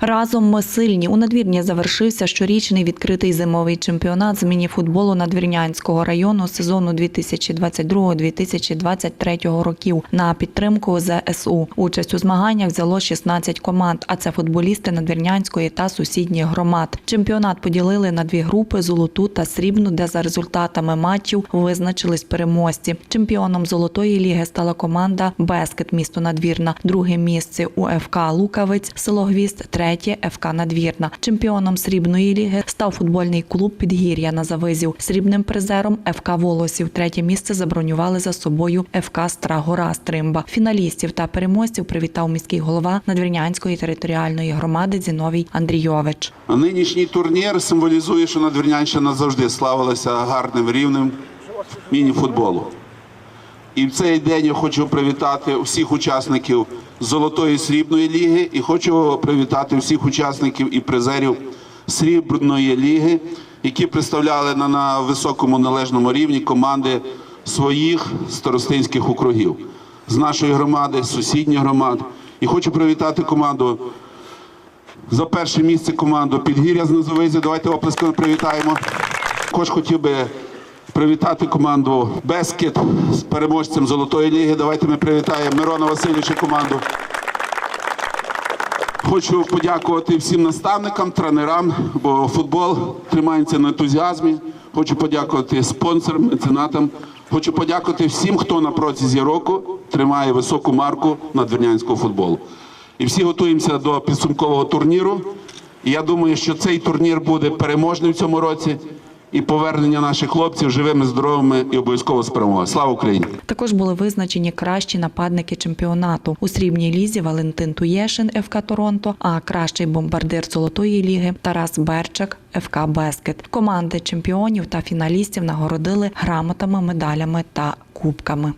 Разом ми сильні. У надвірні завершився щорічний відкритий зимовий чемпіонат з мініфутболу Надвірнянського району сезону 2022-2023 років на підтримку ЗСУ. Участь у змаганнях взяло 16 команд, а це футболісти Надвірнянської та сусідніх громад. Чемпіонат поділили на дві групи золоту та срібну, де за результатами матчів визначились переможці. Чемпіоном золотої ліги стала команда Бескет місто Надвірна. Друге місце у ФК Лукавець, село Гвізд, третє ФК Надвірна. Чемпіоном срібної ліги став футбольний клуб Підгір'я на Завизів. Срібним призером ФК Волосів. Третє місце забронювали за собою ФК Страгора Стримба. Фіналістів та переможців привітав міський голова Надвірнянської територіальної громади Зіновій Андрійович. Нинішній турнір символізує, що Надвірнянщина завжди славилася гарним рівнем міні-футболу. І в цей день я хочу привітати всіх учасників Золотої срібної ліги і хочу привітати всіх учасників і призерів срібної ліги, які представляли на, на високому належному рівні команди своїх старостинських округів з нашої громади, з сусідніх громад. І хочу привітати команду за перше місце команду Підгір'я з Низовизі. Давайте оплесками привітаємо. Також хотів би привітати команду Бескет з переможцем Золотої ліги. Давайте ми привітаємо Мирона Васильовича команду. Хочу подякувати всім наставникам, тренерам, бо футбол тримається на ентузіазмі. Хочу подякувати спонсорам, меценатам. Хочу подякувати всім, хто на протязі року тримає високу марку надвірнянського футболу. І всі готуємося до підсумкового турніру. І я думаю, що цей турнір буде переможним в цьому році і повернення наших хлопців живими, здоровими і обов'язково перемогою. Слава Україні! Також були визначені кращі нападники чемпіонату. У срібній лізі Валентин Туєшин ФК Торонто, а кращий бомбардир Золотої ліги Тарас Берчак ФК Бескет. Команди чемпіонів та фіналістів нагородили грамотами, медалями та кубками.